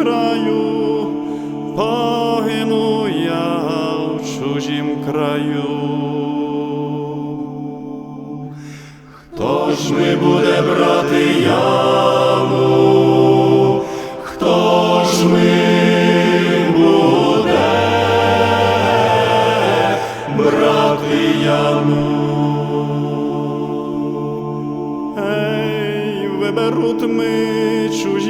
краю, погину я в чужім краю. Хто ж ми буде брати яму? Хто ж ми буде брати яму? Виберуть ми чужі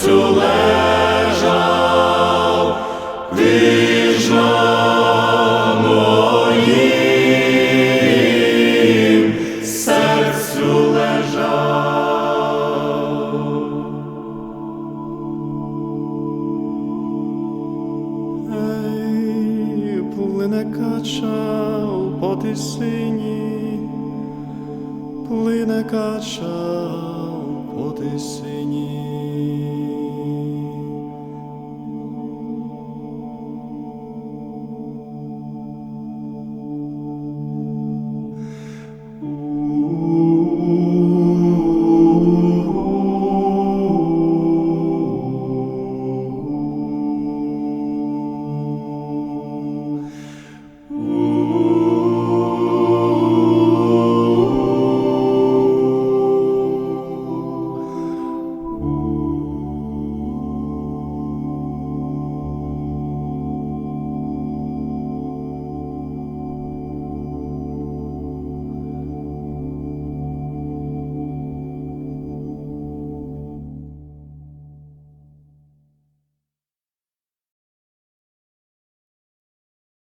серцю лежав, ти моїм серцю лежав. Ей, плине кача по тисині, плине кача по тисині.